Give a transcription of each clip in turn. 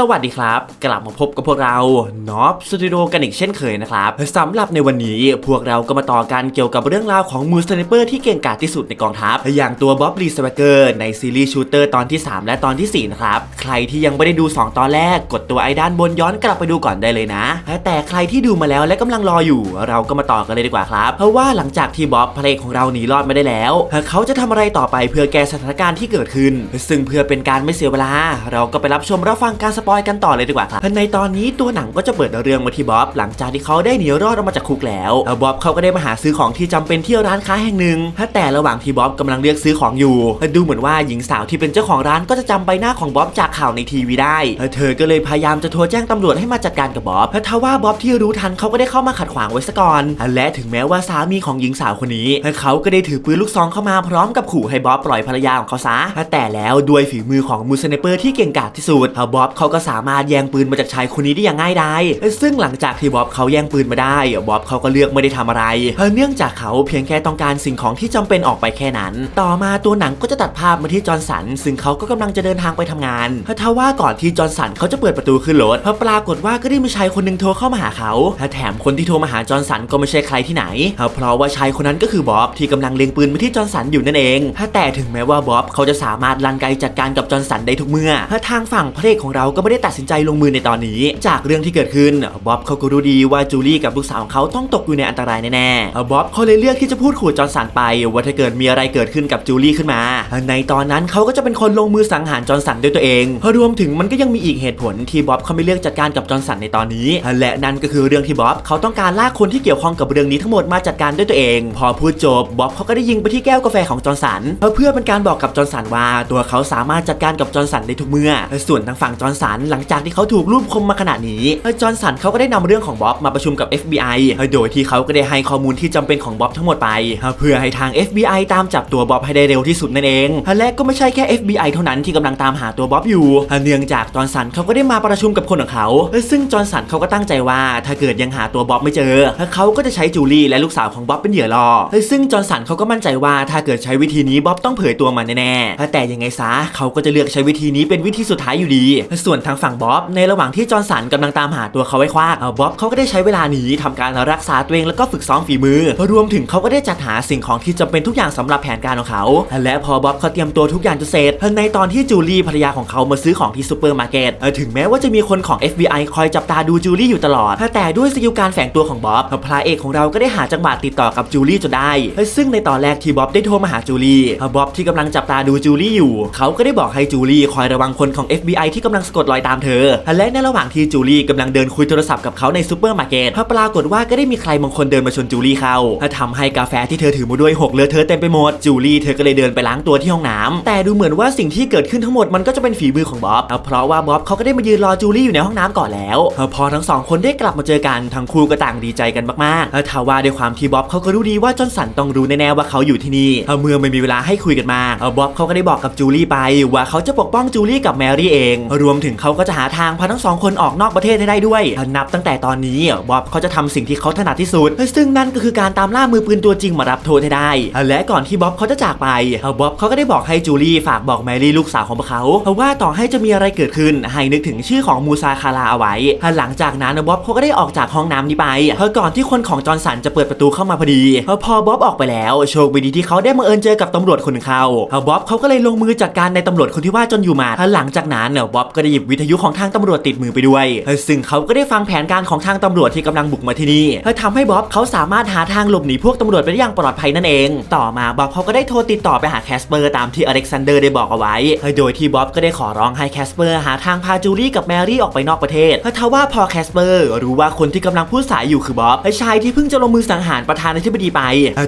สวัสดีครับ กลับมาพบกับพวกเรานอ b สตูดิโอกันอีกเช่นเคยนะครับสำหรับในวันนี้พวกเราก็มาต่อกันเกี่ยวกับเรื่องราวของมูสไนเปอร์ที่เก่งกาจที่สุดในกองทัพ อย่างตัวบ๊อบลีสเวเกอร์ในซีรีส์ชูเตอร์ตอนที่ 3 และตอนทีสี่ 4 นะครับ ใครที่ยังไม่ได้ดู 2 ตอนแรกกดตัวไอ้ด้านบนย้อนกลับไปดูก่อนได้เลยนะ แต่ใครที่ดูมาแล้วและกำลังรออยู่ เราก็มาต่อกันเลยดีกว่าครับ เพราะว่าหลังจากที่บ๊อบพระเอกของเราหนีรอดไมาได้แล้ว เขาจะทำอะไรต่อไปเพื่อแก้สถานการณ์ที่เกิดขึ้น ซึ่งเพื่อเป็นการไม่เสียเวลา เราก็ไปรับชมรับฟังการสปอยกันต่อเลยดีกว่าครับในตอนนี้ตัวหนังก็จะเปิดเรื่องมาที่บ๊อบหลังจากที่เขาได้หนีรอดออกมาจากคุกแล้วแล้วบ๊อบเขาก็ได้มาหาซื้อของที่จำเป็นที่ร้านค้าแห่งหนึ่งแต่ระหว่างที่บ๊อบกำลังเลือกซื้อของอยู่ ดูเหมือนว่าหญิงสาวที่เป็นเจ้าของร้านก็จะจำใบหน้าของบ๊อบจากข่าวในทีวีได้ เธอก็เลยพยายามจะโทรแจ้งตำรวจให้มาจัดการกับบ๊อบทว่าบ๊อบที่รู้ทันเขาก็ได้เข้ามาขัดขวางไว้ซะก่อน และถึงแม้ว่าสามีของหญิงสาวคนนี้เขาก็ได้ถือปืนลูกซองเข้ามาพร้อมกับขู่ให้บ๊อบปล่อยภรรยาของเขาซะแต่แล้วด้วยฝีมือของมูสไนเปอร์ที่เก่งกาจที่สุดบ๊อบเขาก็สามารถแย่งปืนมาจากชายคนนี้ได้อย่างง่ายดายซึ่งหลังจากที่บ๊อบเขาแย่งปืนมาได้บ๊อบเขาก็เลือกไม่ได้ทำอะไรเนื่องจากเขาเพียงแค่ต้องการสิ่งของที่จำเป็นออกไปแค่นั้น ต่อมาตัวหนังก็จะตัดภาพมาที่จอร์นสัน ซึ่งเขาก็กำลังจะเดินทางไปทำงานทว่าก่อนที่จอร์นสันเขาจะเปิดประตูขึ้นรถปรากฏว่าก็ได้มีชายคนหนึ่งโทรเข้ามาหาเขาแถมคนที่โทรมาหาจอร์นสันก็ไม่ใช่ใครที่ไหน เพราะว่าชายคนนั้นก็คือบ๊อบที่กำลังเล็งปืนมาที่จอร์นสันอยู่นั่นเองแต่ถึงแม้ว่าบ๊อบเขาจะสามารถลันไกจัดการกับจอร์นสันได้ทุกเมื่อทางฝั่งพระเอกของเราก็ไม่ได้ตัดสินใจลงมือในตอนนี้ จากเรื่องที่เกิดขึ้นบ๊อบเขาก็รู้ดีว่าจูลี่กับลูกสาวของเขาต้องตกอยู่ในอันตรายแน่ๆบ๊อบเขาเลยเลือกที่จะพูดขู่จอร์นสันไป ว่าถ้าเกิดมีอะไรเกิดขึ้นกับจูลี่ขึ้นมา ในตอนนั้นเขาก็จะเป็นคนลงมือสังหารจอร์นสันด้วยตัวเองรวมถึงมันก็ยังมีอีกเหตุผลที่บ๊อบเขาไม่เลือกจัดการกับจอร์นสันในตอนนี้ และนั่นก็คือเรื่องที่บ๊อบเขาต้องการลากคนที่เกี่ยวข้องกับเรื่องนี้ทั้งหมดมาจัดการด้วยตัวเอง พอพูดจบบ๊อบเขาก็ได้ยิงไปที่แก้วกาแฟของจอร์นสันเพื่อเป็นการบอกกับจอร์นสันว่า ตัวเขาสามารถจัดการกับจอร์นสันได้ทุกเมื่อ ส่วนทางฝั่งจอร์นสันหลังจากที่เขาถูกรูปคมมาขนาดนี้จอร์นสันเขาก็ได้นำเรื่องของบ๊อบมาประชุมกับ FBI โดยที่เขาก็ได้ให้ข้อมูลที่จำเป็นของบ๊อบทั้งหมดไป เพื่อให้ทาง FBI ตามจับตัวบ๊อบให้ได้เร็วที่สุดนั่นเอง และก็ไม่ใช่แค่ FBI เท่านั้นที่กำลังตามหาตัวบ๊อบอยู่ เนื่องจากจอร์นสันเขาก็ได้มาประชุมกับคนของเขา ซึ่งจอร์นสันเขาก็ตั้งใจว่าถ้าเกิดยังหาตัวบ๊อบไม่เจอ เขาก็จะใช้จูลี่และลูกสาวของบ๊อบเป็นเหยื่อรอซึ่งจอร์นสันเขาก็มั่นใจว่าถ้าเกิดใช้วิธีนี้บ๊อบต้องเผยตัวมันแน่ๆแต่ยังไงซะเขาก็จะเลือกใช้วิธีนี้เป็นวิธีสุดท้ายอยู่ดี ส่วนทางฝั่งบ๊อบในระหว่างที่จอร์นสันกำลังตามหาตัวเขาไว้คว้าบ๊อบเขาก็ได้ใช้เวลานี้ทำการรักษาตัวเองแล้วก็ฝึกซ้อมฝีมือรวมถึงเขาก็ได้จัดหาสิ่งของที่จำเป็นทุกอย่างสำหรับแผนการของเขา และพอบ๊อบเขาเตรียมตัวทุกอย่างจะเสร็จในตอนที่จูลี่ภรรยาของเขามาซื้อของที่ซูเปอร์มาร์เก็ตถึงแม้ว่าจะมีคนของ FBI คอยจับตาดูจูลี่อยู่ตลอด แต่ด้วยสกิลการแฝงตัวของบ๊อบพระเอกของเราก็ได้หาจังหวะติดต่อกับจูลี่จนได้ ซึ่งในตอนแรกที่บ๊อบได้โทรมาหาจูลี่บ๊อบที่กำลังจับตาดูจูลี่อยู่ เขาก็ได้บอกให้จูลี่คอยระวังคนของ FBI ที่กำลังสะกดรอยตามเธอและในระหว่างที่จูลี่กำลังเดินคุยโทรศัพท์กับเขาในซูเปอร์มาร์เก็ตพอปรากฏว่าก็ได้มีใครบางคนเดินมาชนจูลี่เขาทำให้กาแฟที่เธอถือมาด้วยหกเลอะเทอะเต็มไปหมดจูลี่เธอก็เลยเดินไปล้างตัวที่ห้องน้ำแต่ดูเหมือนว่าสิ่งที่เกิดขึ้นทั้งหมดมันก็จะเป็นฝีมือของบ๊อบเพราะว่าบ๊อบเขาก็ได้มายืนรอจูลี่อยู่ในห้องน้ำก่อนแล้วพอทั้งสองคนได้กลับมาเจอกันทั้งคู่ก็ต่างดีใจกันมากๆทว่าด้วยความที่บ๊อบเขาก็รู้ดีว่าจอนสันต้องรู้แน่ๆว่าเขาอยู่ที่นี่เมื่อไม่มีเวลาให้คุยกันมากบ๊อบเขาก็ได้บอกกับจูลี่ไปว่าเขาจะปกป้องจูลี่กับแมรี่เอง รวมถึงเขาก็จะหาทางพาทั้งสองคนออกนอกประเทศให้ได้ด้วยนับตั้งแต่ตอนนี้บ๊อบเขาจะทำสิ่งที่เขาถนัดที่สุด ซึ่งนั่นก็คือการตามล่ามือปืนตัวจริงมารับโทษให้ได้ และก่อนที่บ๊อบเขาจะจากไปบ๊อบเขาก็ได้บอกให้จูลี่ฝากบอกแมรี่ลูกสาวของเขาว่าต่อให้จะมีอะไรเกิดขึ้น ให้นึกถึงชื่อของมูซาคาราเอาไว้ หลังจากนั้นบ๊อบเขาก็ได้ออกจากห้องน้ำนี้ไปก่อนที่คนของจอร์นสันจะเปิดประตูเข้ามาพอดี พอบ๊อบออกไปแล้ว โชคดีที่เขาได้มาเอิญเจอกับตำรวจคนหนึ่งเขาบ๊อบเขาก็เลยลงมือจัดการในตำรวจคนที่ว่าจนอยู่มาหลังจากนั้นบ๊อบก็ได้หยิบวิทยุของทางตำรวจติดมือไปด้วย ซึ่งเขาก็ได้ฟังแผนการของทางตำรวจที่กำลังบุกมาที่นี่ทำให้บ๊อบเขาสามารถหาทางหลบหนีพวกตำรวจไปได้อย่างปลอดภัยนั่นเอง ต่อมาบ๊อบเขาก็ได้โทรติดต่อไปหาแคสเปอร์ตามที่อเล็กซานเดอร์ได้บอกเอาไว้ โดยที่บ๊อบก็ได้ขอร้องให้แคสเปอร์หาทางพาจูลี่กับแมรี่ออกไปนอกประเทศทว่าพอแคสเปอร์รู้ว่าคนที่กำลังพูดสายอยู่คือบ๊อบชายที่เพิ่งจะลงมือสังหารประธานาธิบดีไป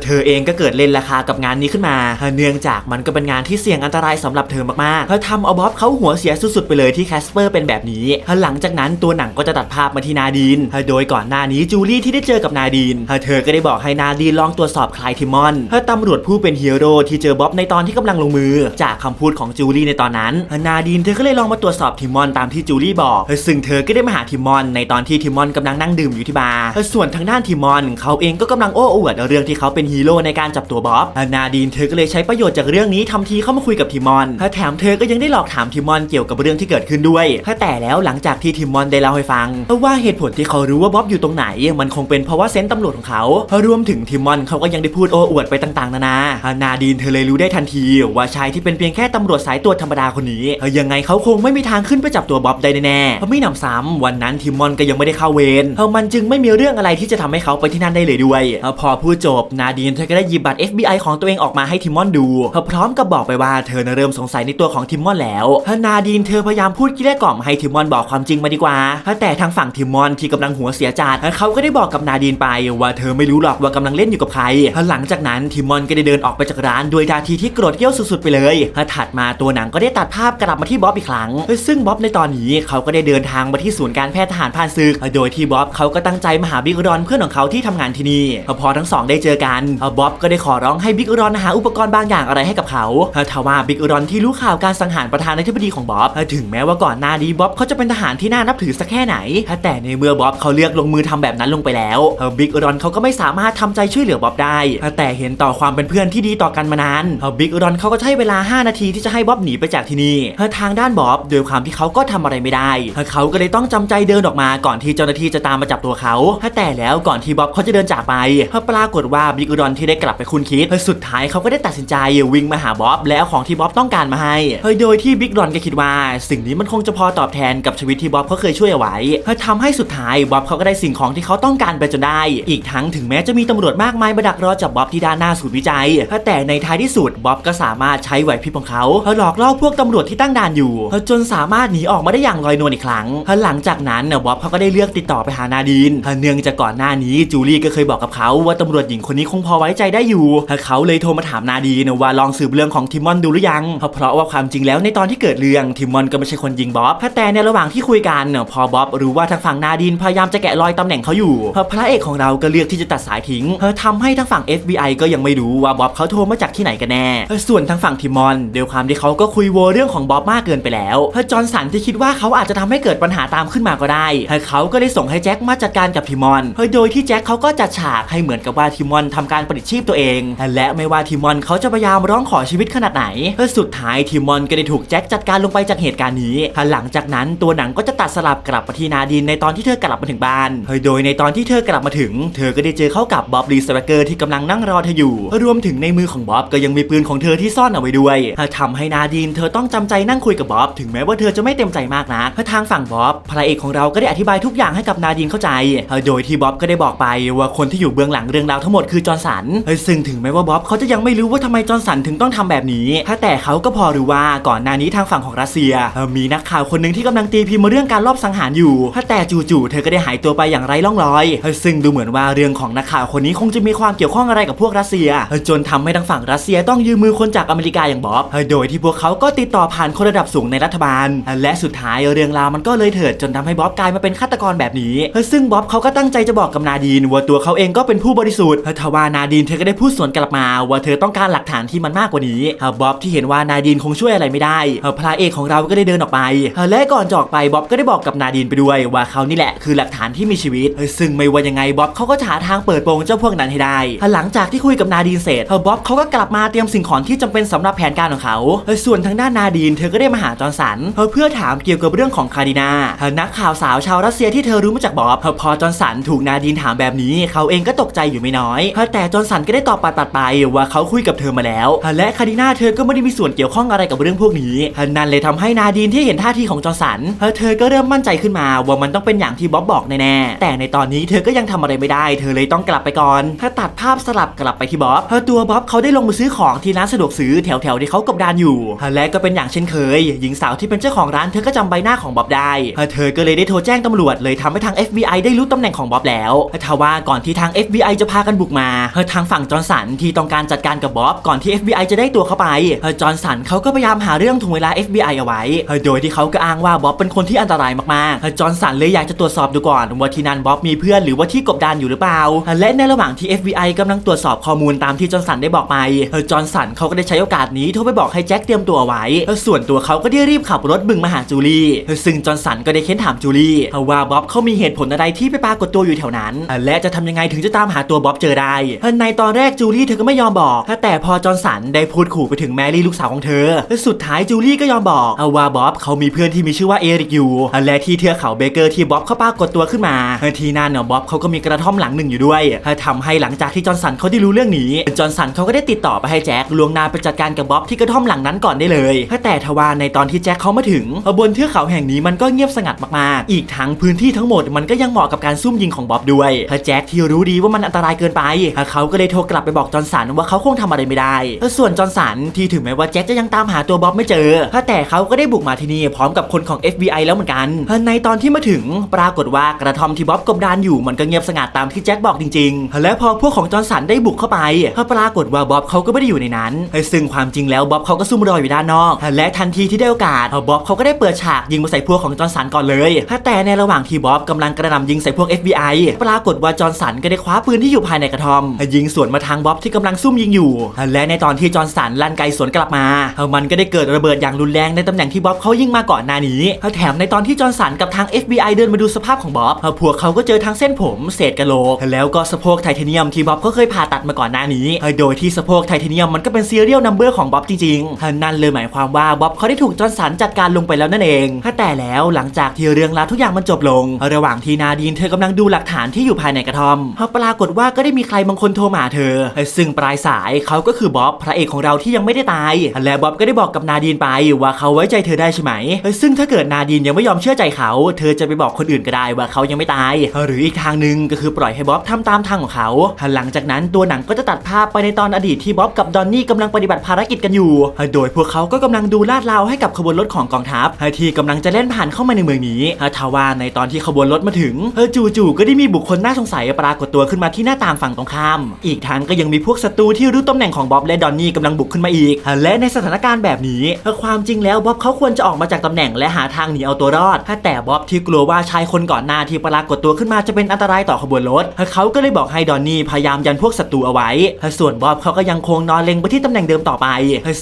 เธอเองก็เกิดเล่นราคากับงานนี้ขึ้นมา เนื่องจากมันก็เป็นงานที่เสี่ยงอันตรายสำหรับเธอมากๆเธอทำเอาบ๊อบเขาหัวเสียสุดๆไปเลยที่แคสเปอร์เป็นแบบนี้ หลังจากนั้นตัวหนังก็จะตัดภาพมาที่นาดีน โดยก่อนหน้านี้จูลี่ที่ได้เจอกับนาดีน เธอก็ได้บอกให้นาดีนลองตรวจสอบคลายทิมอนเธอตำรวจผู้เป็นฮีโร่ที่เจอบ๊อบในตอนที่กำลังลงมือ จากคำพูดของจูลี่ในตอนนั้น นาดีนเธอก็เลยลองมาตรวจสอบทิมอนตามที่จูลี่บอก ซึ่งเธอก็ได้มาหาทิมอน ในตอนที่ทิมอนกำลังนั่งดื่มอยู่ที่บาร์ ส่วนทางด้านทิมอน เขาเองก็กำลังโอ้อวดเรื่องที่เขาเป็นฮีโร่ในการจับตัวบ๊อบ นาดีนเธอก็เลยใช้ประโยชน์จากเรื่องนี้ทำทีเข้ามาคุยกับทิมอน แถมเธอก็ยังได้หลอกถามทิมอนเกี่ยวกับเรื่องที่เกิดขึ้นด้วยด้วยแต่แล้วหลังจากที่ทิมมอนได้เล่าให้ฟังว่าเหตุผลที่เขารู้ว่าบ๊อบอยู่ตรงไหน มันคงเป็นเพราะว่าเซนต์ตำรวจของเขารวมถึงทิมมอนเขาก็ยังได้พูดโอ้อวดไปต่างๆ นานา นาดีนเธอเลยรู้ได้ทันที ว่าชายที่เป็นเพียงแค่ตำรวจสายตรวจธรรมดาคนนี้ยังไงเขาคงไม่มีทางขึ้นไปจับตัวบ๊อบได้แน่ๆเพราะไม่หนำซ้ำวันนั้นทิมมอนก็ยังไม่ได้เข้าเวรมันจึงไม่มีเรื่องอะไรที่จะทำให้เขาไปที่นั่นได้เลยด้วย พอพูดจบนาดีนเธอก็ได้หยิบบัตร FBI ของตัวเองออกมาให้ทิมมอนดูพร้อมกับบอกไปว่าเธอเริ่มสงสัยในตัวของทิมมอนแล้วนาดีนเธอพยายามพูดเกลี้ยกล่อมให้ทิมมอนบอกความจริงมาดีกว่า แต่ทางฝั่งทิมมอนที่กำลังหัวเสียจัดเขาก็ได้บอกกับนาดีนไป ว่าเธอไม่รู้หรอกว่ากำลังเล่นอยู่กับใคร หลังจากนั้นทิมมอนก็ได้เดินออกไปจากร้านด้วยท่าทีที่โกรธเกี้ยวสุดๆไปเลย ถัดมาตัวหนังก็ได้ตัดภาพกลับมาที่บ๊อบอีกครั้ง ซึ่งบ๊อบในตอนนี้เขาก็ได้เดินทางมาที่ศูนย์การแพทย์ทหารผ่านศึก โดยที่บ๊อบเขาก็ตั้งใจมาหาบิ๊กรอนเพื่อนของเขาที่ทำงานที่นี่ พอทั้งสองได้เจอกันบ๊อบก็ได้ขอร้องให้บิ๊กรอนหาอุปกรณ์บางอย่างอะไรให้กับเขาทว่าบิ๊กรอนที่รู้ข่าวการสังหารประธานาธิบดีของบ๊อบถึงแม้ว่าก่อน่อนหน้านี้บ๊อบเขาจะเป็นทหารที่น่านับถือสักแค่ไหน แต่ในเมื่อบ๊อบเขาเลือกลงมือทำแบบนั้นลงไปแล้วบิ๊กรอนเขาก็ไม่สามารถทำใจช่วยเหลือบ๊อบได้ แต่เห็นต่อความเป็นเพื่อนที่ดีต่อกันมานานบิ๊กรอนเขาก็ใช้เวลา 5 นาทีที่จะให้บ๊อบหนีไปจากที่นี่ทางด้านบ๊อบโดยความที่เขาก็ทำอะไรไม่ได้เขาก็เลยต้องจำใจเดินออกมาก่อนที่เจ้าหน้าที่จะตามมาจับตัวเขาแต่แล้วก่อนที่บ๊อบเขาจะเดินจากไปปรากฏว่าบิ๊กรอนที่ได้กลับไปคุ้นคิดสุดท้ายเขาก็ได้ตัดสินใจวิ่งมาหาบ๊อบแล้วของที่บ๊อบต้องการมาให้โดยที่บิ๊กรอนก็คิดว่า สิ่งนี้มันคงจะพอตอบแทนกับชีวิตที่บ๊อบเขาเคยช่วยเอาไว้ทำให้สุดท้ายบ๊อบเขาก็ได้สิ่งของที่เขาต้องการไปจนได้ อีกทั้งถึงแม้จะมีตำรวจมากมายมาดักรอจับบ๊อบที่ด้านหน้าศูนย์วิจัย แต่ในท้ายที่สุดบ๊อบก็สามารถใช้ไหวพริบของเขาหลอกล่อพวกตำรวจที่ตั้งด่านอยู่จนสามารถหนีออกมาได้อย่างลอยนวลอีกครั้งหลังจากนั้นบ๊อบเขาก็ได้เลือกติดต่อไปหานาดีนเนื่องจากก่อนหน้านี้จูลี่ก็เคยบอกกับเขาว่าตำรวจหญิงคนนี้คงพอไว้ใจได้อยู่เขาเลยโทรมาถามนาดีนว่าลองสืบเรื่องของทิมมอนดูหรือยังเพราะว่าความจริงแล้วในตอนที่เกิดเรื่องทิมมอนก็ไม่ใช่คนยิงบ๊อบแต่ในระหว่างที่คุยกันเนี่ยพอบ๊อบรู้ว่าทางฝั่งนาดีนพยายามจะแกะรอยตำแหน่งเขาอยู่พระเอกของเราก็เลือกที่จะตัดสายทิ้งเทำให้ทางฝั่ง FBI ก็ยังไม่รู้ว่าบ๊อบเขาโทรมาจากที่ไหนกันแน่ ส่วนทางฝั่งทิมอนเดี๋ยวความที่เขาก็คุยโวเรื่องของบ๊อบมากเกินไปแล้วจอห์นสันที่คิดว่าเขาอาจจะทำให้เกิดปัญหาตามขึ้นมาก็ได้เขาก็ได้ส่งให้แจ็คมาจัดการกับทิมอนโดยที่แจ็คเขาก็จัดฉากให้เหมือนกับว่าทิมอนทำการประดิษฐ์ชีพตัวเอง และไม่ว่าทิมอนเขาจะพยายามร้องขอชีวิตขนาดไหนสุดท้ายทิมอนก็ได้ถูกแจ็คจัดการลงไปจากเหตุการณ์นี้หลังจากนั้นตัวหนังก็จะตัดสลับกลับมาที่นาดินในตอนที่เธอกลับมาถึงบ้านโดยในตอนที่เธอกลับมาถึง เธอก็ได้เจอเข้ากับบ๊อบลีสเวเกอร์ที่กำลังนั่งรอเธออยู่ รวมถึงในมือของบ๊อบก็ยังมีปืนของเธอที่ซ่อนเอาไว้ด้วยทำให้นาดินเธอต้องจำใจนั่งคุยกับบ๊อบถึงแม้ว่าเธอจะไม่เต็มใจมากนะทางฝั่งบ๊อบพระเอกของเราก็ได้อธิบายทุกอย่างให้กับนาดินเข้าใจ โดยที่บ๊อบก็ได้บอกไปว่าคนที่อยู่เบื้องหลังเรื่องราวทั้งหมดคือจอร์นสันซึ่งถึงแม้ว่าบ๊อบเขาจะยังไม่รู้ว่าทำไมจอร์นสันถึงต้องทำแบบนี้แต่เขาก็พอรู้ว่าก่อนหน้านี้ทางฝั่งของรัสเซียมีนักข่าวคนหนึ่งที่กำลังตีพิมพ์มาเรื่องการลอบสังหารอยู่แต่จู่ๆเธอก็ได้หายตัวไปอย่างไร้ร่องรอย ซึ่งดูเหมือนว่าเรื่องของนักข่าวคนนี้คงจะมีความเกี่ยวข้องอะไรกับพวกรัสเซีย จนทำให้ทางฝั่งรัสเซียต้องยืมมือคนจากอเมริกาอย่างบ๊อบโดยที่พวกเขาก็ติดต่อผ่านคนระดับสูงในรัฐบาล และสุดท้ายเรื่องราวมันก็เลยเถิดจนทำให้บ๊อบกลายมาเป็นฆาตกรแบบนี้ ซึ่งบ๊อบเขาก็ตั้งใจจะบอกกับนาดีนว่าตัวเขาเองก็เป็นผู้บริสุทธิ์ทว่านาดีนเธอก็ได้พูดสวนกลับมา ว่าเธอต้องการหลักฐานที่มันมากกว่านี้บ๊อบที่เห็นว่านาดีนคงช่วยอะไรไม่ได้พระเอกของเราก็ได้เดินออกไปและก่อนจอกไปบ๊อบก็ได้บอกกับนาดีนไปด้วย ว่าเขานี่แหละคือหลักฐานที่มีชีวิต ซึ่งไม่ว่ายังไงบ๊อบเขาก็หาทางเปิดโปงเจ้าพวกนั้นให้ได้ หลังจากที่คุยกับนาดีนเสร็จบ๊อบเขาก็กลับมาเตรียมสิ่งของที่จำเป็นสำหรับแผนการของเขา ส่วนทางด้านนาดีนเธอก็ได้มาหาจอร์นสันเพื่อถามเกี่ยวกับเรื่องของคาดินานักข่าวสาวชาวรัสเซียที่เธอรู้มาจากบ๊อบพอจอร์นสันถูกนาดีนถามแบบนี้ เขาเองก็ตกใจอยู่ไม่น้อย แต่จอร์นสันก็ได้ตอบปัดๆไปว่าเขาคุยกับเธอมาแล้ว และคาดินาเธอก็ไม่ได้มีส่วนเกี่ยวข้องอะไรกับเรื่องพวกนี้นั่นเลยทำให้นาดีนที่เห็นท่าทีของจอร์นสันเธอก็เริ่มมั่นใจขึ้นมาว่ามันต้องเป็นอย่างที่บ๊อบบอกแน่ๆแต่ในตอนนี้เธอก็ยังทำอะไรไม่ได้ เธอเลยต้องกลับไปก่อนถ้าตัดภาพสลับกลับไปที่บ๊อบเธอตัวบ๊อบเขาได้ลงมาซื้อของที่ร้านสะดวกซื้อแถวๆที่เขากบดานอยู่และก็เป็นอย่างเช่นเคย หญิงสาวที่เป็นเจ้าของร้านเธอก็จำใบหน้าของบ๊อบได้เธอก็เลยได้โทรแจ้งตำรวจเลยทำให้ทาง FBI ได้รู้ตำแหน่งของบ๊อบแล้วทว่าก่อนที่ทาง FBI จะพากันบุกมาทางฝั่งจอร์สันที่ต้องการจัดการกับบ๊อบก่อนที่ FBI จะได้ตัวเข้าไปจอร์สันเขาก็พยายามหาเรื่องถ่วงเวลา FBI เอาไว้โดยทีเขาก็อ้างว่าบ๊อบเป็นคนที่อันตรายมากๆจอร์นสันเลยอยากจะตรวจสอบดูก่อนว่าที่นั่นบ๊อบมีเพื่อนหรือว่าที่กบดานอยู่หรือเปล่า และในระหว่างที่ FBI กำลังตรวจสอบข้อมูลตามที่จอร์นสันได้บอกไปจอร์นสันเขาก็ได้ใช้โอกาสนี้โทรไปบอกให้แจ็คเตรียมตัวไว้ ส่วนตัวเขาก็ได้รีบขับรถบึงมาหาจูลี่ ซึ่งจอร์นสันก็ได้เค้นถามจูลี่ว่าบ๊อบเขามีเหตุผลอะไรที่ไปปรากฏตัวอยู่แถวนั้น และจะทำยังไงถึงจะตามหาตัวบ๊อบเจอได้ ในตอนแรกจูลี่เธอก็ไม่ยอมบอก แต่พอจอร์นสันได้พูดขู่ไปถึงแมรี่ลูกสาวของเธอ สุดท้ายจูลี่ก็ยอมบอกว่าบ๊อบเขามีมีเพื่อนที่มีชื่อว่าเอริกอยู่และที่เทือกเขาเบเกอร์ที่บ๊อบเขาปรากฏตัวขึ้นมาทีนั่นเนี่ยบ๊อบเขาก็มีกระท่อมหลังหนึ่งอยู่ด้วยทำให้หลังจากที่จอห์นสันเขาได้รู้เรื่องนี้จอห์นสันเขาก็ได้ติดต่อไปให้แจ็คลวงนาไปจัดการกับบ๊อบที่กระท่อมหลังนั้นก่อนได้เลยแต่ทว่าในตอนที่แจ็คเขามาถึงบนเทือกเขาแห่งนี้มันก็เงียบสงัดมากๆ อีกทั้งพื้นที่ทั้งหมดมันก็ยังเหมาะกับการซุ่มยิงของบ๊อบด้วยแจ็คที่รู้ดีว่ามันอันตรายเกินไปเขาก็เลยโทรกลับไปบอกจอห์นสันว่าเขาคงทำอะไรไม่ได้ส่วนจอห์นสันที่ถึงแม้ว่าแจ็คจะยังตามหาตัวบ๊อบไม่เจอแต่เขาก็ได้บุกมาที่นี่พร้อมกับคนของ FBI แล้วเหมือนกันในตอนที่มาถึงปรากฏว่ากระท่อมที่บ๊อบกบดานอยู่มันก็เงียบสงัดตามที่แจ็คบอกจริงๆ และพอพวกของจอห์นสันได้บุกเข้าไปปรากฏว่าบ๊อบเขาก็ไม่ได้อยู่ในนั้น ซึ่งความจริงแล้วบ๊อบเขาก็ซุ่มรออยู่ด้านนอก และทันทีที่ได้โอกาสบ๊อบเขาก็ได้เปิดฉากยิงมาใส่พวกของจอห์นสันก่อนเลยแต่ในระหว่างที่บ๊อบกำลังกระหน่ำยิงใส่พวก FBI ปรากฏว่าจอห์นสันก็ได้คว้าปืนที่อยู่ภายในกระท่อม ยิงสวนมาทางบ๊อบที่กำลังซุ่มยิงอยู่ และในตอนที่จอห์นสันลั่นไกสวนกลับมา มันก็ได้เกิดระเบิดอย่างรุนแรงในตำแหน่งที่บ๊อบเขายิงมาก่อนหน้านี้แถมในตอนที่จอห์นสันกับทาง FBI เดินมาดูสภาพของบ๊อบพวกเขาก็เจอทั้งเส้นผม เศษกะโหลก แล้วก็สะโพกไทเทเนียมที่บ๊อบเขาเคยผ่าตัดมาก่อนหน้านี้ โดยที่สะโพกไทเทเนียมมันก็เป็นซีเรียลนัมเบอร์ของบ๊อบจริงๆ นั่นเลยหมายความว่าบ๊อบเขาได้ถูกจอห์นสันจัดการลงไปแล้วนั่นเอง แต่แล้วหลังจากที่เรื่องราวทุกอย่างมันจบลง ระหว่างที่นาดีนเธอกำลังดูหลักฐานที่อยู่ภายในกระท่อมปรากฏว่าก็ได้มีใครบางคนโทรมาเธอ ซึ่งปลายสายเขาก็คือบ๊อบพระเอกของเราที่ยังไม่ได้ตาย และบ๊อบก็ได้บอกกับนาดีนไปว่าเขาไว้ใจเธอได้ใช่ไหมซึ่งถ้าเกิดนาดีนยังไม่ยอมเชื่อใจเขา เธอจะไปบอกคนอื่นก็ได้ว่าเขายังไม่ตาย หรืออีกทางหนึ่งก็คือปล่อยให้บ๊อบทำตามทางของเขา หลังจากนั้นตัวหนังก็จะตัดภาพไปในตอนอดีตที่บ๊อบกับดอนนี่กำลังปฏิบัติภารกิจกันอยู่ โดยพวกเขาก็กำลังดูลาดราวให้กับขบวนรถของกองทัพที่กำลังจะเล่นผ่านเข้ามาในเมืองนี้ทว่าในตอนที่ขบวนรถมาถึงจู่ๆก็ได้มีบุคคลน่าสงสัยปรากฏตัวขึ้นมาที่หน้าต่างฝั่งตรงข้าม อีกทั้งก็ยังมีพวกศัตรูที่รู้ตำแหน่งของบ๊อบและดอนนี่กำลังบุกขึ้นมาอีก และในสถานการณ์แบบนี้ความจริงแล้วบ๊อบเขาควรจะออกมาจากตำแหน่งและหาทางหนีเอาตัวรอดแต่บ๊อบที่กลัวว่าชายคนก่อนหน้าที่ปรากฏตัวขึ้นมาจะเป็นอันตรายต่อขบวนรถเขาก็เลยบอกให้ดอนนี่พยายามยันพวกศัตรูเอาไว้ ส่วนบ๊อบเขาก็ยังคงนอนเล็งไปที่ตำแหน่งเดิมต่อไป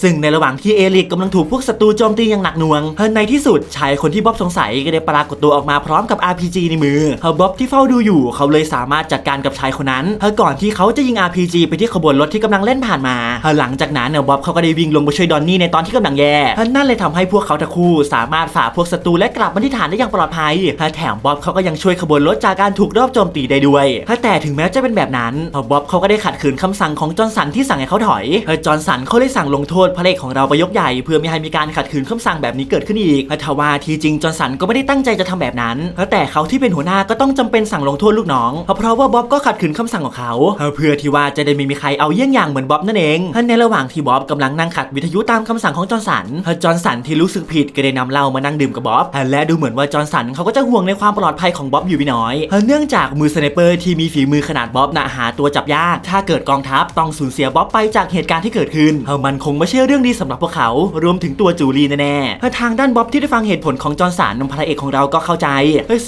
ซึ่งในระหว่างที่เอลิกกำลังถูกพวกศัตรูโจมตีอย่างหนักหน่วง ในที่สุดชายคนที่บ๊อบสงสัยก็ได้ปรากฏตัวออกมาพร้อมกับ RPG ในมือบ๊อบที่เฝ้าดูอยู่เขาเลยสามารถจัดการกับชายคนนั้นก่อนที่เขาจะยิง RPG ไปที่ขบวนรถที่กำลังเล่นผ่านมา หลังจากนั้นบ๊อบเขาก็ได้วิ่งลงไปช่วยดอนนี่ในตอนที่กำลังแย่นั่นเลยทำให้พวกเขาทั้งคู่สามารถฝ่าพวกศัตรูและกลับมาที่ฐานได้อย่างปลอดภัยแถมบ๊อบเขาก็ยังช่วยขบวนรถจากการถูกรอบโจมตีได้ด้วยแต่ถึงแม้จะเป็นแบบนั้นบ๊อบเขาก็ได้ขัดขืนคำสั่งของจอห์นสันที่สั่งให้เขาถอยจอห์นสันเขาเลยสั่งลงโทษพระเอกของเราไปยกใหญ่เพื่อไม่ให้มีการขัดขืนคำสั่งแบบนี้เกิดขึ้นอีกทว่าที่จริงจอห์นสันก็ไม่ได้ตั้งใจจะทำแบบนั้นแต่เขาที่เป็นหัวหน้าก็ต้องจำเป็นสั่งลงโทษลูกน้อง เพราะว่าบ๊อบก็ขัดขืนคำสั่งของเขาเพื่อที่ว่าจะได้ไม่มีใครเอาเยี่ยงอย่างเหมือนบ๊อบนั่นเองในระหว่างที่บ๊อบกำลังนั่งขัดวิทยุตามคำสั่งของจอห์นสันจอห์นสันที่รู้สึกผิดก็ได้นนำเหล้ามานั่งดื่มกับบ๊อบและดูเหมือนว่าจอห์นสันเขาก็จะห่วงในความปลอดภัยของบ๊อบอยู่ไม่น้อย เนื่องจากมือสไนเปอร์ที่มีฝีมือขนาดบ๊อบน่ะหาตัวจับยาก ถ้าเกิดกองทัพต้องสูญเสียบ๊อบไปจากเหตุการณ์ที่เกิดขึ้นมันคงไม่ใช่เรื่องดีสำหรับพวกเขา รวมถึงตัวจูลีแน่ๆทางด้านบ๊อบที่ได้ฟังเหตุผลของจอห์นสันพระเอกของเราก็เข้าใจ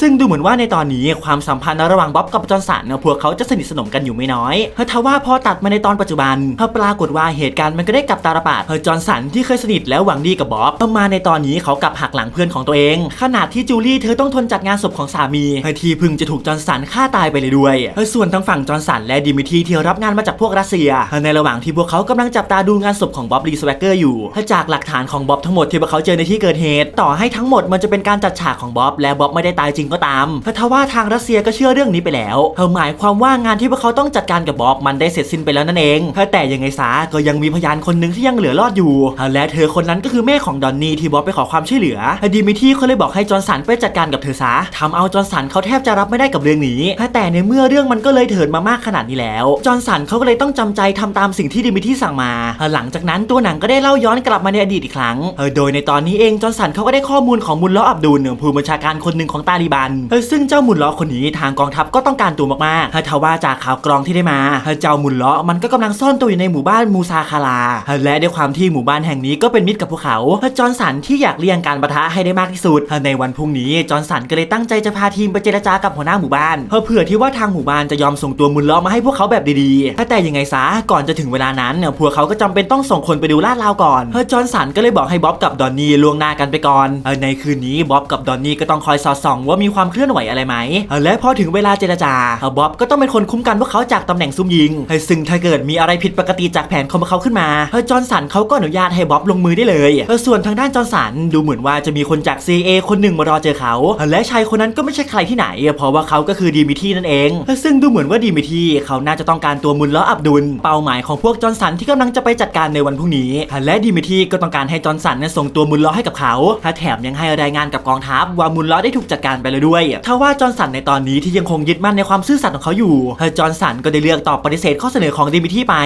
ซึ่งดูเหมือนว่าในตอนนี้ความสัมพันธ์ระหว่างบ๊อบกับจอห์นสันพวกเขาจะสนิทสนมกันอยู่ไม่น้อยทว่าพอตัดมาในตอนปัจจุบันปรากฏว่าเหตุการณ์มันก็ได้กลับตาลปัดจอห์นสันที่เคยสนิทแล้วหวังดีกับบ๊อบมาในตอนนี้เขากับหักหลังเพื่อนของตัวเอง ขนาดที่จูลี่เธอต้องทนจัดงานศพของสามีที่พึ่งจะถูกจอห์นสันฆ่าตายไปเลยด้วย ส่วนทางฝั่งจอห์นสันและดิมิทีที่รับงานมาจากพวกรัสเซีย ในระหว่างที่พวกเขากำลังจับตาดูงานศพของบ๊อบลีสแวกเกอร์อยู่จากหลักฐานของบ๊อบทั้งหมดที่พวกเขาเจอในที่เกิดเหตุ ต่อให้ทั้งหมดมันจะเป็นการจัดฉากของบ๊อบและบ๊อบไม่ได้ตายจริงก็ตามทว่าทางรัสเซียก็เชื่อเรื่องนี้ไปแล้วหมายความว่างานที่พวกเขาต้องจัดการกับบ๊อบมันได้เสร็จสิ้นไปแล้วนั่นเองแต่ยังไงซะก็ยังมีพยานคนหนึ่งที่ยังเหลือรอดอยู่ และเธอคนนั้นก็คือแม่ของดอนนี่ที่บ๊อบไปขอความช่วยเหลือดิมิทรีเขาเลยบอกให้จอห์นสันไปจัดการกับเธอซะทำเอาจอห์นสันเขาแทบจะรับไม่ได้กับเรื่องนี้ แต่ในเมื่อเรื่องมันก็เลยเถิดมามากขนาดนี้แล้ว จอห์นสันเขาก็เลยต้องจำใจทำตามสิ่งที่ดิมิทรีสั่งมา หลังจากนั้นตัวหนังก็ได้เล่าย้อนกลับมาในอดีตอีกครั้ง โดยในตอนนี้เองจอห์นสันเขาก็ได้ข้อมูลของมุลล้ออับดุลผู้บัญชาการคนหนึ่งของตาลีบัน ซึ่งเจ้ามุลล้อคนนี้ทางกองทัพก็ต้องการตัวมากๆทว่าจากข่าวกรองที่ได้มา เจ้ามุลล้อมันก็กำลังซ่อนตัวอยู่ในหมู่บ้านมูซาคาลาและด้วยความที่หมู่บ้านแห่งนี้ก็เป็นมิตรกับพวกเขาจอห์นสันที่อยากเลี่ยงการประทะให้ได้มากที่สุด ในวันพรุ่งนี้จอห์นสันก็เลยตั้งใจจะพาทีมไปเจรจากับหัวหน้าหมู่บ้านเพื่อเผื่อที่ว่าทางหมู่บ้านจะยอมส่งตัวมุลล้อมาให้พวกเขาแบบดีๆ แต่ยังไงซะก่อนจะถึงเวลานั้นเนี่ยพวกเขาก็จำเป็นต้องส่งคนไปดูลาดราวก่อนเธอจอห์นสันก็เลยบอกให้บ๊อบกับดอนนี่ล่วงหน้ากันไปก่อนในคืนนี้บ๊อบกับดอนนี่ก็ต้องคอยสอดส่องว่ามีความเคลื่อนไหวอะไรไหมและพอถึงเวลาเจรจาบ๊อบก็ต้องเป็นคนคุ้มกันพวกเขาจากตำแหน่งซุ่มยิงซึ่งถ้าเกิดมีอะไรผิดปกติจากแผนของพวกเขาขึ้นมาจอห์นสันเขาก็อนุญาตให้บ๊อบลงมือได้เลยส่วนทางด้านจอห์นสันดูดูเหมือนว่าจะมีคนจาก CA คนหนึ่งมารอเจอเขา และชายคนนั้นก็ไม่ใช่ใครที่ไหน เพราะว่าเขาก็คือดีมิทีนั่นเอง ซึ่งดูเหมือนว่าดีมิทีเขาน่าจะต้องการตัวมุลล้ออับดุล เป้าหมายของพวกจอร์นสันที่กำลังจะไปจัดการในวันพรุ่งนี้ และดีมิทีก็ต้องการให้จอร์นสันนั้นส่งตัวมุลล้อให้กับเขาแถมยังให้รายงานกับกองทัพว่ามุลล้อได้ถูกจัดการไปแล้วด้วยทว่าจอร์นสันในตอนนี้ที่ยังคงยึดมั่นในความซื่อสัตย์ของเขาอยู่จอร์นสันก็ได้เลือกตอบปฏิเสธข้อเสนอของดีมิทีไป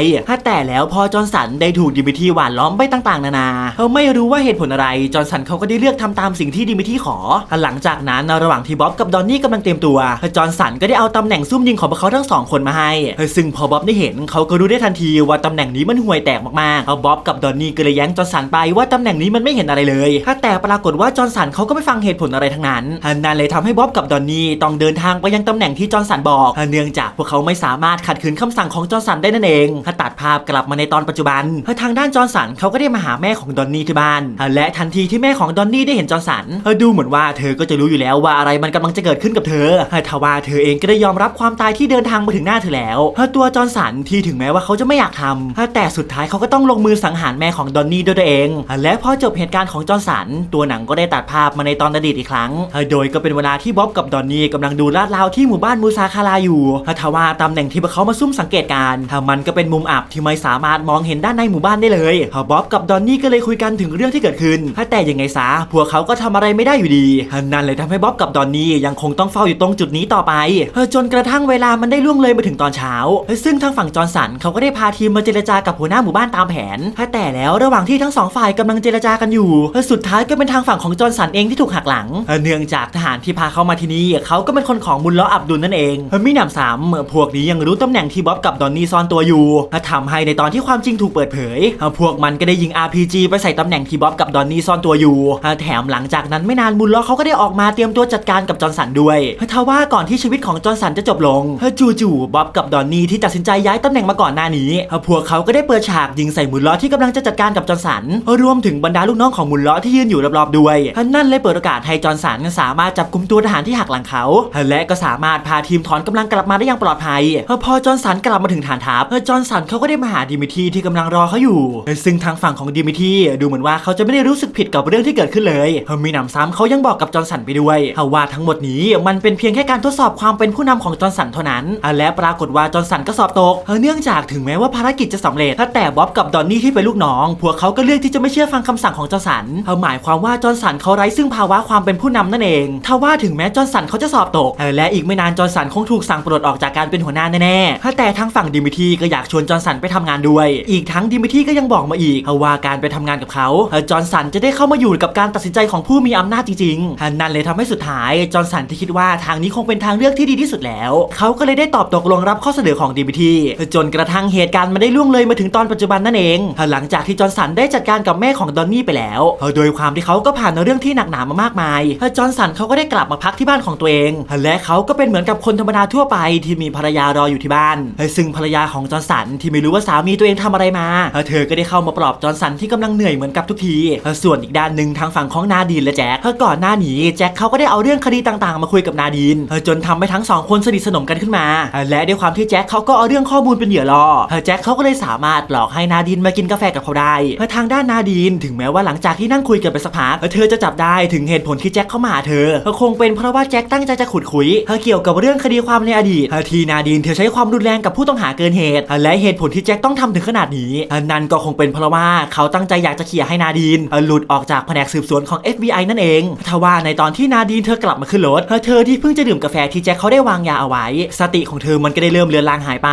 แต่แล้วพอจอร์นสันได้ถูกดีมิทีหวานล้อมไปต่างๆ นานาเขาไม่รู้ว่าเหตุผลอะไรจอร์นสันเขาก็ได้เลือกทำตามสิ่งที่ดีมิทีขอ หลังจากนั้นระหว่างที่บ๊อบกับดอนนี่กำลังเตรียมตัว จอร์นสันก็ได้เอาตำแหน่งซุ่มยิงของพวกเขาทั้งสองคนมาให้ ซึ่งพอบ๊อบได้เห็นเขาก็รู้ได้ทันทีว่าตำแหน่งนี้มันห่วยแตกมากๆเอาบ๊อบกับดอนนี่ก็เลยแย้งจอร์นสันไปว่าตำแหน่งนี้มันไม่เห็นอะไรเลยแต่ปรากฏว่าจอร์นสันเขาก็ไม่ฟังเหตุผลอะไรทั้งนั้นนั่นเลยทำให้บ๊อบกับดอนนี่ต้องเดินทางไปยังตำแหน่งที่จอร์นสันบอก เนื่องจากพวกเขาไม่สามารถขัดขืนคำสั่งของจอร์นสันได้นั่นเองตัดภาพกลับมาในตอนปัจจุบันทางด้านจอร์นสันเขาก็ได้มาหาแม่ของดอนนี่ที่บ้านและทันทีที่แม่ของดอนนี่ได้เห็นจอร์นสันดูเหมือนว่าเธอก็จะรู้อยู่แล้วว่าอะไรมันกำลังจะเกิดขึ้นกับเธอทว่าเธอเองก็ได้ยอมรับความตายที่เดินทางมาถึงหน้าเธอแล้วตัวจอร์นสันที่ถึงแม้ว่าเขาจะไม่อยากทำแต่สุดท้ายเขาก็ต้องลงมือสังหารแม่ของดอนนี่ด้วยตัวเอง และพอจบเหตุการณ์ของจอร์นสันตัวหนังก็ได้ตัดภาพมาในตอนอดีตอีกครั้ง โดยก็เป็นเวลาที่บ๊อบกับดอนนี่กำลังดูลาดราวที่หมู่บ้านมูซาคาราอยู่ทว่าตำแหน่งที่พวกเขามาซุ่มสังเกตการณ์มันก็เป็นมุมอับที่ไม่สามารถมองเห็นด้านในหมู่บ้านได้เลยบ๊อบกับดอนนี่ก็เลยคุยกันถึงเรื่องที่เกิดขึ้นแต่ยังไงซะพวกเขาก็ทำอะไรไม่ได้อยู่ดีนั่นเลยทำให้บ๊อบกับดอนนี่ยังคงต้องเฝ้าอยู่ตรงจุดนี้ต่อไป จนกระทั่งเวลามันได้ล่วงเลยมาถึงตอนเช้า ซึ่งทางฝั่งจอร์สันเขาก็ได้พาทีมมาเจรจากับหัวหน้าหมู่บ้านตามแผน แต่แล้วระหว่างที่ทั้งสองฝ่ายกำลังเจรจากันอยู่ สุดท้ายก็เป็นทางฝั่งของจอร์สันเองที่ถูกหักหลัง เนื่องจากทหารที่พาเขามาที่นี่เขาก็เป็นคนของบุลล้ออับดุลนั่นเองมิหนำซ้ำพวกนี้ยังรู้ตำแหน่งที่บ๊อบกับดอนนี่ซ่อนตัวอยู่ทำให้ในตอนที่ความจริงถูกเปิดเผย พวกมันก็ได้ยิง RPG ไปใส่ตำแหน่งที่บ๊อบกับดอนนี่ซ่อนตัวอยู่แถมหลังจากนั้นไม่นานบุลล้อเขาก็ได้ออกมาเตรียมตัวจัดการกับจอร์นสันด้วยทว่าก่อนที่ชีวิตของจอร์นสันจะจบลงจู่ๆบ๊อบกับดอนนี่ที่ตัดสินใจย้ายตำแหน่งมาก่อนหน้านี้พวกเขาก็ได้เปิดฉากยิงใส่มุลล้อที่กำลังจะจัดการกับจอร์นสันรวมถึงบรรดาลูกน้องของมุลล้อที่ยืนอยู่รอบๆด้วยนั่นเลยเปิดโอกาสให้จอร์นสันสามารถจับกุมตัวทหารที่หักหลังเขา และก็สามารถพาทีมถอนกำลังกลับมาได้อย่างปลอดภัยพอจอร์นสันกลับมาถึงฐานทัพจอร์นสันเขาก็ได้มาหาดิมิทีที่กำลังรอเขาอยู่ ซึ่งทางฝั่งของดิมิทีดูเหมือนว่าเขาจะไม่ได้รู้สึกผิดกับเรื่องที่เกิดขึ้นเลยมีหนำซ้ำเขายังบอกกับจอร์นสันไปด้วยว่าทั้งหมดนี้มันเป็นเพียงแค่การทดสอบความเป็นผู้นำของจอร์นสันเท่านั้น และปรากฏว่าจอร์นสันก็สอบตก เนื่องจากถึงแม้ว่าภารกิจจะสำเร็จ แต่บ๊อบกับดอนนี่ที่เป็นลูกน้อง พวกเขาก็เลือกที่จะไม่เชื่อฟังคำสั่งของจอร์นสันหมายความว่าจอร์นสันเขาไร้ซึ่งภาวะความเป็นผู้นำนั่นเองทว่าถึงแม้จอร์นสันเขาจะสอบตก และอีกไม่นานจอร์นสันคงถูกสั่งปลดออกจากการเป็นหัวหน้าแน่ๆแต่ทางฝั่งดิมิทีก็อยากชวนจอร์นสันไปทำงานด้วย อีกทั้งดิมิทีก็ยังบอกมาอีกว่าการไปทำงานกับเขาจอร์นสันจะได้เข้ามาอยู่กับการตัดสินใจของผู้มีอำนาจจริงๆนั่นเลยทำให้สุดท้ายจอร์นสันที่คิดว่าทางนี้คงเป็นทางเลือกที่ดีที่สุดแล้วเขาก็เลยได้ตอบตกลงรับข้อเสนอของดีบีทีจนกระทั่งเหตุการณ์มันได้ล่วงเลยมาถึงตอนปัจจุบันนั่นเอง หลังจากที่จอร์นสันได้จัดการกับแม่ของดอนนี่ไปแล้วโดยความที่เขาก็ผ่านเรื่องที่หนักหนามามากมายจอร์นสันเขาก็ได้กลับมาพักที่บ้านของตัวเอง และเขาก็เป็นเหมือนกับคนธรรมดาทั่วไปที่มีภรรยารออยู่ที่บ้าน ซึ่งภรรยาของจอร์นสันที่ไม่รู้ว่าสามีตัวเองทำอะไรมา เธอก็ได้เข้ามาปลอบจอร์นสันที่กำลังเหนื่อยเหมือนกับทุกที ส่วนอีกด้านหนึ่งทางฝั่งของนาดีนและแจ็คก่อนหน้านี้แจ็คเขาก็ได้เอาเรื่องคดีต่างๆ มาคุยกับนาดีนจนทำให้ทั้งสองคนสนิทสนมกันขึ้นมา และด้วยความที่แจ็คเขาก็เอาเรื่องข้อมูลเป็นเหยื่อล่อแจ็คเขาก็เลยสามารถหลอกให้นาดีนมากินกาแฟกับเขาได้ทางด้านนาดีนถึงแม้ว่าหลังจากที่นั่งคุยกันไปสักพักเธอจะจับได้ถึงเหตุผลที่แจ็คเข้ามาหาเธอคงเป็นเพราะว่าแจ็คตั้งใจจะขุดคุยเกี่ยวกับเรื่องคดีความในอดีตที่นาดีนเธอใช้ความรุนแรงกับผู้ต้องหาเกินเหตุ และเหตุผลที่แจ็คต้องทำถึงขนาดนี้นั่นก็คงเป็นเพราะว่าเขาตั้งใจอยากจะเขี่ยให้นาดีนหลุดออกจากากแผนกสืบสวนของ FBI นั่นเองทว่าในตอนที่นาดีนเธอกลับมาขึ้นรถเธอที่เพิ่งจะดื่มกาแฟที่แจ็คเขาได้วางยาเอาไว้ สติของเธอมันก็ได้เริ่มเลือนลางหายไป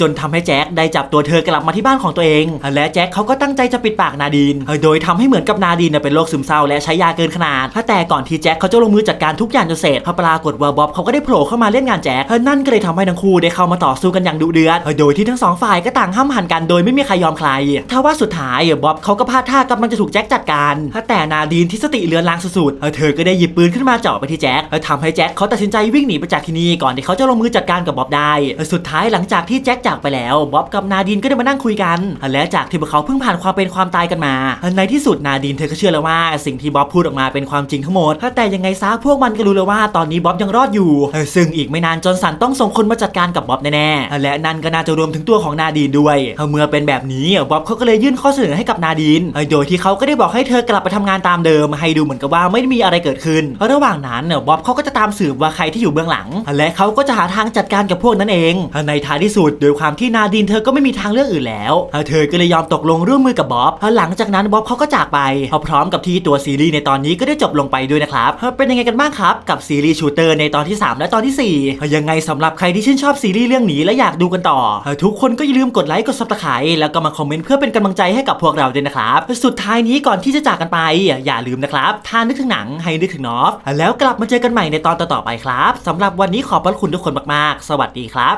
จนทำให้แจ็คได้จับตัวเธอกลับมาที่บ้านของตัวเอง และแจ็คเขาก็ตั้งใจจะปิดปากนาดีน โดยทำให้เหมือนกับนาดีนเป็นโรคซึมเศร้าและใช้ยาเกินขนาดแต่ก่อนที่แจ็คเขาจะลงมือจัดการทุกอย่างจนเสร็จปรากฏว่าบ๊อบเขาก็ได้โผล่เข้ามาเล่นงานแจ็คนั่นก็เลยทำให้ทั้งคู่ได้เข้ามาต่อสู้กันอย่างดุเดือดโดยที่ทั้งสองฝ่ายก็ต่างห้ามหันกันโดยไม่มีใครยอมใครทว่าสุดท้ายบ๊อบเขาก็พลาดท่ากำลังจะถูกแจ็คจัดการแต่นาดีนที่สติเลือนลางสุดๆเธอก็ได้หยิบปืนขึ้นมาเจาะไปที่แจ็คทำให้แจ็คเขาตัดสินใจวิ่งหนีไปจากที่นี่ก่อนที่เขาจะลงมือจัดการกับบ๊อบได้ สุดท้ายหลังจากที่แจ็คจากไปแล้วบ๊อบกับนาดีนก็ได้มานั่งคุยกัน และจากที่พวกเขาเพิ่งผ่านความเป็นความตายกันมา ในที่สุดนาดีนเธอก็เชื่อแล้วว่าสิ่งที่บ๊อบพูดออกมาเป็นความจริงทั้งหมดแต่ยังไงซะพวกมันก็รู้แล้วว่าตอนนี้บ๊อบยังรอดอยู่ ซึ่งอีกไม่นานจอร์นสันต้องส่งคนมาจัดการกับบ๊อบแน่ๆและนั่นก็น่าจะรวมถึงตัวของนาดีนด้วย เมื่อเป็นแบบนี้บ๊อบเขาก็เลยยื่นข้อเสนอให้กับนาดีนโดยที่เขาก็ได้บอกให้เธอกลับไปทำงานตามเดิมให้ดูเหมือนกับว่าไม่ได้มีอะไรเกิดขึ้น ระหว่างนั้นเนี่ยบ๊อบเขาก็จะตามสืบว่าใครที่อยู่เบื้องหลัง และเขาก็จะหาทางจัดการกับพวกนั้นเอง ในท้ายที่สุดโดยความที่นาดินเธอก็ไม่มีทางเลือกอื่นแล้ว เธอก็เลยยอมตกลงร่วมมือกับบ๊อบหลังจากนั้นบ๊อบเขาก็จากไปพร้อมกับที่ตัวซีรีส์ในตอนนี้ก็ได้จบลงไปด้วยนะครับเป็นยังไงกันบ้างครับกับซีรีส์ชูเตอร์ในตอนที่ 3 และตอนที่ 4 ยังไงสำหรับใครที่ชื่นชอบซีรีส์เรื่องนี้และอยากดูกันต่อ ทุกคนก็อย่าลืมกดไลค์กดซับสไครต์แล้วก็มาคอมเมนต์เพื่อเป็นกำลังใจให้กับพวกเราด้วยนะครับ สุดท้ายนี้ก่อนที่จะจากกันไปอย่าลืมนะครับ ถ้านึกถึงหนังให้นึกถึงนอฟ แล้วกลับมาเจอกันใหม่ในตอนต่อๆไปครับสำหรับวันนี้ขอบพระคุณทุกคนมากๆ สวัสดีครับ